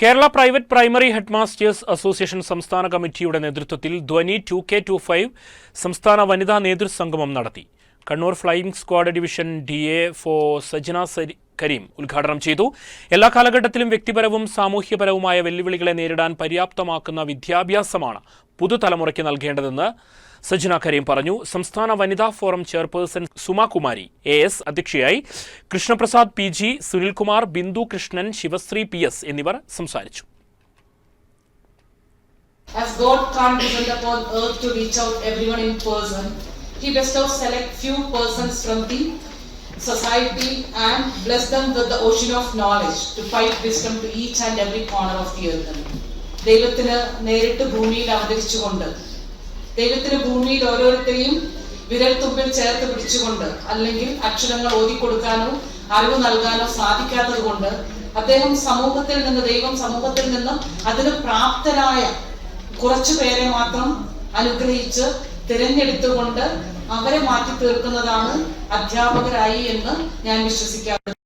Kerala private primary headmasters association സംസ്ഥാന കമ്മിറ്റിയുടെ നേതൃത്വത്തിൽ ധ്വനി ടു കെ ടു ഫൈവ് സംസ്ഥാന വനിതാ നേതൃസംഗമം നടത്തി. Kannur flying squad division D A ഫോ സജന കരീം ഉദ്ഘാടനം ചെയ്തു. എല്ലാ കാലഘട്ടത്തിലും വ്യക്തിപരവും സാമൂഹ്യപരവുമായ വെല്ലുവിളികളെ നേരിടാൻ പര്യാപ്തമാക്കുന്ന വിദ്യാഭ്യാസമാണ് പുതുതലമുറയ്ക്ക് നൽകേണ്ടതെന്ന് സജ്ന കരീം പറഞ്ഞു സംസ്ഥാന വനിതാ forum chairperson Sumakumari A S അധ്യക്ഷയായി Krishnaprasad P G Sunilkumar Bindu Krishnan Sivasree P S എന്നിവർ സംസാരിച്ചു As God can't descend upon earth to reach out everyone in person, He bestows select few persons from the society and bless them with the ocean of knowledge to fight wisdom to each and every corner of the earth. ദൈവത്തിന് നേരിട്ട് ഭൂമിയിൽ അവതരിച്ചുകൊണ്ട് ദൈവത്തിന് ഭൂമിയിൽ ഓരോരുത്തരെയും വിരൽത്തുമ്പിൽ ചേർത്ത് പിടിച്ചുകൊണ്ട് അല്ലെങ്കിൽ അക്ഷരങ്ങൾ ഓതിക്കൊടുക്കാനോ അറിവ് നൽകാനോ സാധിക്കാത്തത് കൊണ്ട് അദ്ദേഹം സമൂഹത്തിൽ നിന്ന് ദൈവം സമൂഹത്തിൽ നിന്നും അതിന് പ്രാപ്തരായ കുറച്ചു പേരെ മാത്രം അനുഗ്രഹിച്ച് തിരഞ്ഞെടുത്തുകൊണ്ട് അവരെ മാറ്റി തീർക്കുന്നതാണ് അധ്യാപകരായി എന്ന് ഞാൻ വിശ്വസിക്കാറുണ്ട്.